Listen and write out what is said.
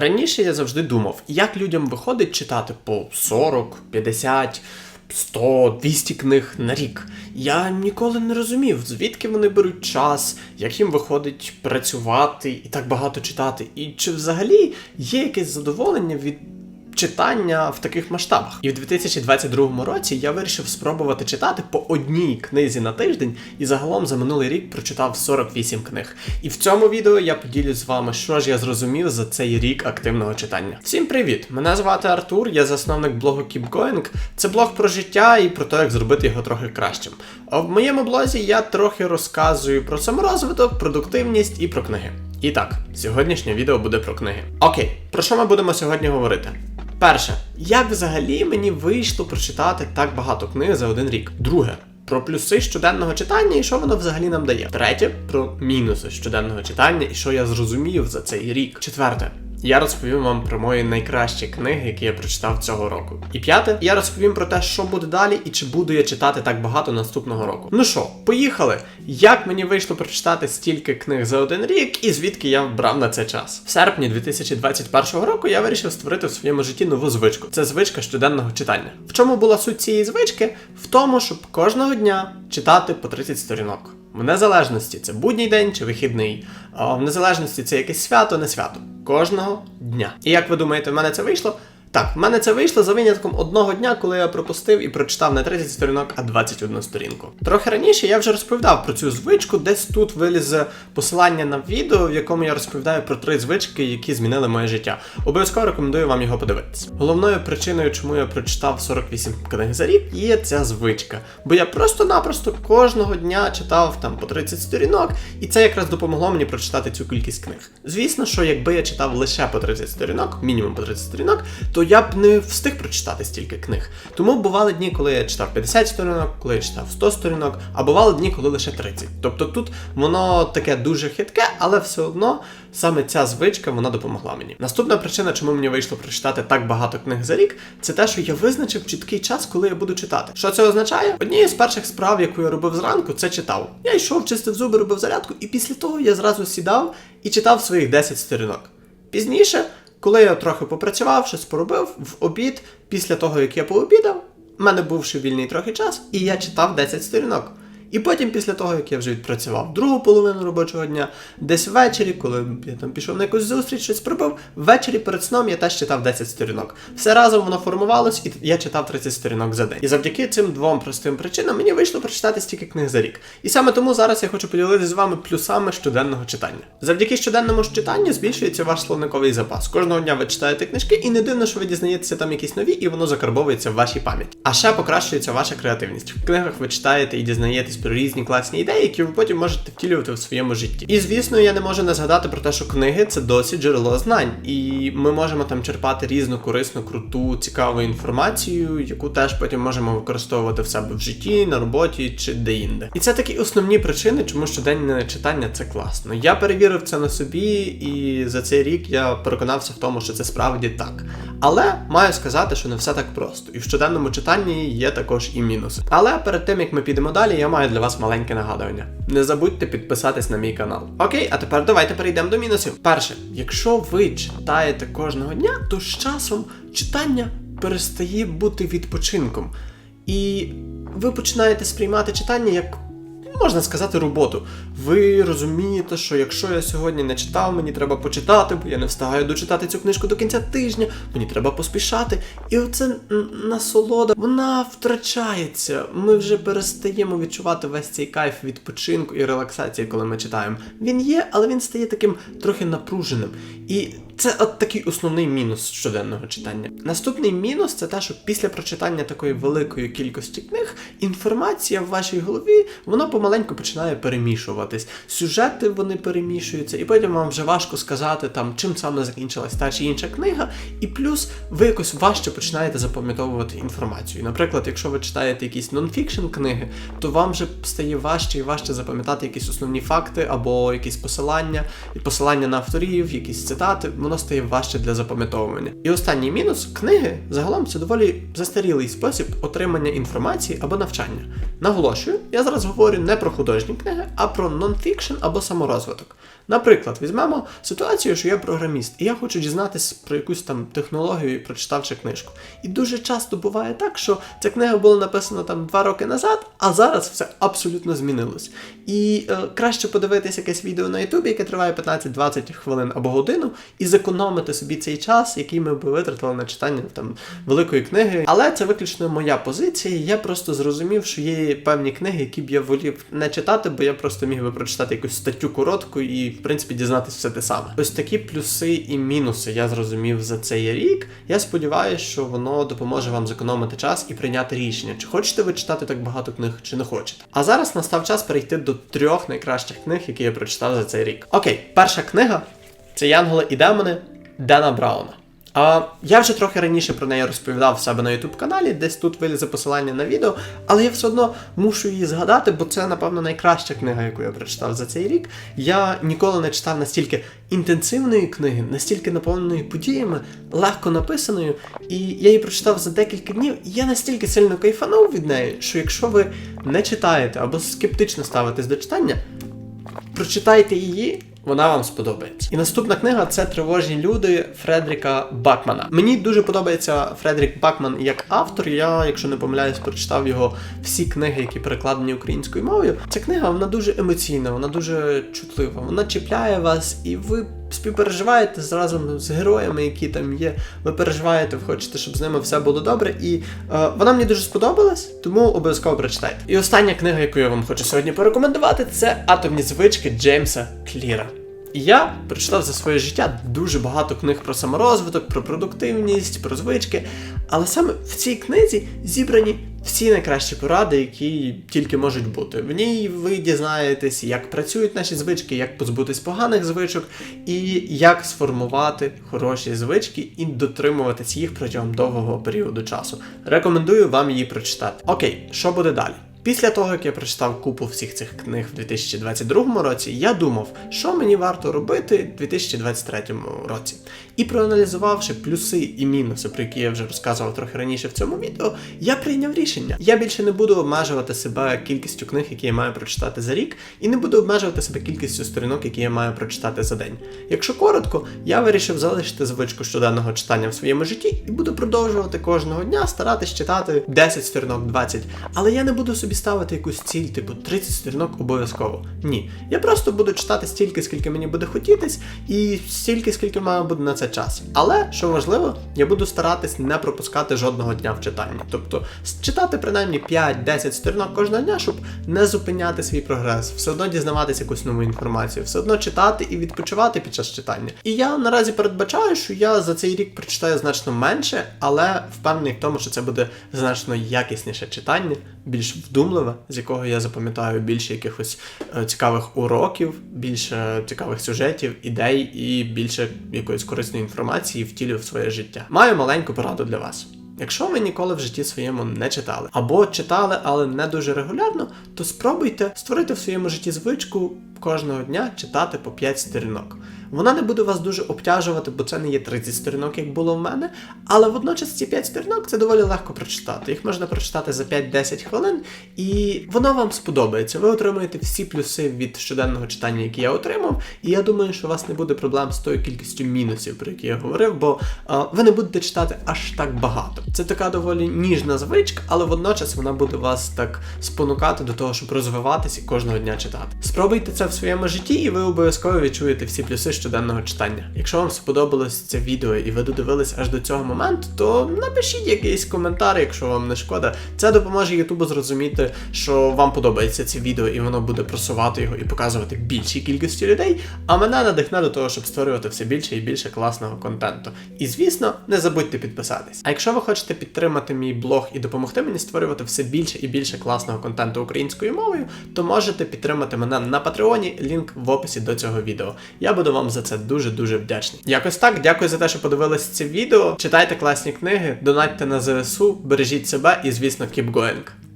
Раніше я завжди думав, як людям виходить читати по 40, 50, 100, 200 книг на рік. Я ніколи не розумів, звідки вони беруть час, як їм виходить працювати і так багато читати, і чи взагалі є якесь задоволення від читання в таких масштабах. І в 2022 році я вирішив спробувати читати по одній книзі на тиждень, і загалом за минулий рік прочитав 48 книг. І в цьому відео я поділюсь з вами, що ж я зрозумів за цей рік активного читання. Всім привіт! Мене звати Артур, я засновник блогу Keep Going. Це блог про життя і про те, як зробити його трохи кращим. А в моєму блозі я трохи розказую про саморозвиток, продуктивність і про книги. І так, сьогоднішнє відео буде про книги. Окей, про що ми будемо сьогодні говорити? Перше, як взагалі мені вийшло прочитати так багато книг за один рік? Друге, про плюси щоденного читання і що воно взагалі нам дає. Третє, про мінуси щоденного читання і що я зрозумів за цей рік. Четверте. Я розповім вам про мої найкращі книги, які я прочитав цього року. І п'яте, я розповім про те, що буде далі і чи буду я читати так багато наступного року. Ну що, поїхали! Як мені вийшло прочитати стільки книг за один рік і звідки я брав на це час? В серпні 2021 року я вирішив створити в своєму житті нову звичку. Це звичка щоденного читання. В чому була суть цієї звички? В тому, щоб кожного дня читати по 30 сторінок. В незалежності це будній день чи вихідний, в незалежності це якесь свято, не свято. Кожного дня. І як ви думаєте, в мене це вийшло? Так, в мене це вийшло за винятком одного дня, коли я пропустив і прочитав не 30 сторінок, а 21 сторінку. Трохи раніше я вже розповідав про цю звичку, десь тут вилізе посилання на відео, в якому я розповідаю про три звички, які змінили моє життя. Обов'язково рекомендую вам його подивитися. Головною причиною, чому я прочитав 48 книг за рік, є ця звичка. Бо я просто-напросто кожного дня читав там по 30 сторінок, і це якраз допомогло мені прочитати цю кількість книг. Звісно, що якби я читав лише по 30 сторінок, мінімум по 30 сторінок, то я б не встиг прочитати стільки книг. Тому бували дні, коли я читав 50 сторінок, коли я читав 100 сторінок, а бували дні, коли лише 30. Тобто тут воно таке дуже хитке, але все одно саме ця звичка вона допомогла мені. Наступна причина, чому мені вийшло прочитати так багато книг за рік, це те, що я визначив чіткий час, коли я буду читати. Що це означає? Однією з перших справ, яку я робив зранку, це читав. Я йшов, чистив зуби, робив зарядку, і після того я зразу сідав і читав своїх 10 сторінок. Пізніше. Коли я трохи попрацював, щось поробив в обід, після того як я пообідав, в мене був ще вільний трохи час, і я читав 10 сторінок. І потім, після того, як я вже відпрацював другу половину робочого дня, десь ввечері, коли я там пішов на якусь зустріч, щось пробив, ввечері перед сном я теж читав 10 сторінок. Все разом воно формувалось, і я читав 30 сторінок за день. І завдяки цим двом простим причинам мені вийшло прочитати стільки книг за рік. І саме тому зараз я хочу поділитися з вами плюсами щоденного читання. Завдяки щоденному читанню збільшується ваш словниковий запас. Кожного дня ви читаєте книжки, і не дивно, що ви дізнаєтеся там якісь нові, і воно закарбовується в вашій пам'яті. А ще покращується ваша креативність. В книгах ви читаєте і дізнаєтесь про різні класні ідеї, які ви потім можете втілювати в своєму житті. І звісно, я не можу не згадати про те, що книги це досить джерело знань, і ми можемо там черпати різну корисну, круту, цікаву інформацію, яку теж потім можемо використовувати в себе в житті, на роботі чи де-інде. І це такі основні причини, чому щоденне читання це класно. Я перевірив це на собі, і за цей рік я переконався в тому, що це справді так. Але маю сказати, що не все так просто. І в щоденному читанні є також і мінуси. Але перед тим як ми підемо далі, я маю для вас маленьке нагадування. Не забудьте підписатись на мій канал. Окей, а тепер давайте перейдемо до мінусів. Перше, якщо ви читаєте кожного дня, то з часом читання перестає бути відпочинком. І ви починаєте сприймати читання як. Можна сказати, роботу. Ви розумієте, що якщо я сьогодні не читав, мені треба почитати, бо я не встигаю дочитати цю книжку до кінця тижня, мені треба поспішати. І оце насолода, вона втрачається. Ми вже перестаємо відчувати весь цей кайф відпочинку і релаксації, коли ми читаємо. Він є, але він стає таким трохи напруженим. І це от такий основний мінус щоденного читання. Наступний мінус це те, що після прочитання такої великої кількості книг інформація в вашій голові вона помаленьку починає перемішуватись. Сюжети вони перемішуються, і потім вам вже важко сказати, там чим саме закінчилась та чи інша книга, і плюс ви якось важче починаєте запам'ятовувати інформацію. Наприклад, якщо ви читаєте якісь нонфікшн книги, то вам вже стає важче і важче запам'ятати якісь основні факти або якісь посилання, посилання на авторів, якісь цитати воно стає важче для запам'ятовування. І останній мінус книги загалом це доволі застарілий спосіб отримання інформації або навчання. Наголошую, я зараз говорю не про художні книги, а про нонфікшн або саморозвиток. Наприклад, візьмемо ситуацію, що я програміст, і я хочу дізнатися про якусь там технологію, прочитавши книжку. І дуже часто буває так, що ця книга була написана там два роки назад, а зараз все абсолютно змінилось. І е, краще подивитися якесь відео на Ютубі, яке триває 15-20 хвилин або годину, і зекономити собі цей час, який ми б витратили на читання там великої книги. Але це виключно моя позиція. Я просто зрозумів, що є певні книги, які б я волів не читати, бо я просто міг би прочитати якусь статтю коротку і, в принципі, дізнатися все те саме. Ось такі плюси і мінуси я зрозумів за цей рік. Я сподіваюся, що воно допоможе вам зекономити час і прийняти рішення, чи хочете ви читати так багато книг, чи не хочете. А зараз настав час перейти до трьох найкращих книг, які я прочитав за цей рік. Окей, перша книга це Янголи і демони Дена Брауна. А, я вже трохи раніше про неї розповідав в себе на YouTube каналі, десь тут вилізе посилання на відео, але я все одно мушу її згадати, бо це, напевно, найкраща книга, яку я прочитав за цей рік. Я ніколи не читав настільки інтенсивної книги, настільки наповненої подіями, легко написаною, і я її прочитав за декілька днів, і я настільки сильно кайфанув від неї, що якщо ви не читаєте або скептично ставитесь до читання, прочитайте її. Вона вам сподобається. І наступна книга це Тривожні люди Фредріка Бакмана. Мені дуже подобається Фредрік Бакман як автор. Я, якщо не помиляюсь, прочитав його всі книги, які перекладені українською мовою. Ця книга вона дуже емоційна, вона дуже чутлива. Вона чіпляє вас, і ви співпереживаєте разом з героями, які там є. Ви переживаєте, ви хочете, щоб з ними все було добре. І е, вона мені дуже сподобалась, тому обов'язково прочитайте. І остання книга, яку я вам хочу сьогодні порекомендувати, це Атомні звички Джеймса Кліра. І я прочитав за своє життя дуже багато книг про саморозвиток, про продуктивність, про звички. Але саме в цій книзі зібрані всі найкращі поради, які тільки можуть бути. В ній ви дізнаєтесь, як працюють наші звички, як позбутись поганих звичок, і як сформувати хороші звички і дотримуватись їх протягом довгого періоду часу. Рекомендую вам її прочитати. Окей, що буде далі? Після того, як я прочитав купу всіх цих книг в 2022 році, я думав, що мені варто робити в 2023 році. І проаналізувавши плюси і мінуси, про які я вже розказував трохи раніше в цьому відео, я прийняв рішення. Я більше не буду обмежувати себе кількістю книг, які я маю прочитати за рік, і не буду обмежувати себе кількістю сторінок, які я маю прочитати за день. Якщо коротко, я вирішив залишити звичку щоденного читання в своєму житті і буду продовжувати кожного дня старатись читати 10 сторінок, 20. Але я не буду собі ставити якусь ціль, типу 30 сторінок обов'язково. Ні. Я просто буду читати стільки, скільки мені буде хотітись, і стільки, скільки має буде на це час. Але що важливо, я буду старатись не пропускати жодного дня в читанні. Тобто читати принаймні 5-10 сторінок кожного дня, щоб не зупиняти свій прогрес, все одно дізнаватися якусь нову інформацію, все одно читати і відпочивати під час читання. І я наразі передбачаю, що я за цей рік прочитаю значно менше, але впевнений в тому, що це буде значно якісніше читання, більш вдумливе, з якого я запам'ятаю більше якихось е, цікавих уроків, більше цікавих сюжетів, ідей і більше якоїсь корисної інформації втілю в своє життя. Маю маленьку пораду для вас. Якщо ви ніколи в житті своєму не читали, або читали, але не дуже регулярно, то спробуйте створити в своєму житті звичку кожного дня читати по 5 сторінок. Вона не буде вас дуже обтяжувати, бо це не є 30 сторінок, як було в мене. Але водночас ці 5 сторінок це доволі легко прочитати. Їх можна прочитати за 5-10 хвилин, і воно вам сподобається. Ви отримуєте всі плюси від щоденного читання, які я отримав. І я думаю, що у вас не буде проблем з тою кількістю мінусів, про які я говорив, бо а, ви не будете читати аж так багато. Це така доволі ніжна звичка, але водночас вона буде вас так спонукати до того, щоб розвиватися і кожного дня читати. Спробуйте це в своєму житті, і ви обов'язково відчуєте всі плюси щоденного читання. Якщо вам сподобалось це відео і ви додивились аж до цього моменту, то напишіть якийсь коментар, якщо вам не шкода. Це допоможе Ютубу зрозуміти, що вам подобається це відео, і воно буде просувати його і показувати більшій кількості людей. А мене надихне до того, щоб створювати все більше і більше класного контенту. І звісно, не забудьте підписатись. А якщо ви хочете підтримати мій блог і допомогти мені створювати все більше і більше класного контенту українською мовою, то можете підтримати мене на Патреоні, лінк в описі до цього відео. Я буду вам за це дуже-дуже вдячний. Якось так, дякую за те, що подивились це відео. Читайте класні книги, донатьте на ЗСУ, бережіть себе і, звісно, keep going.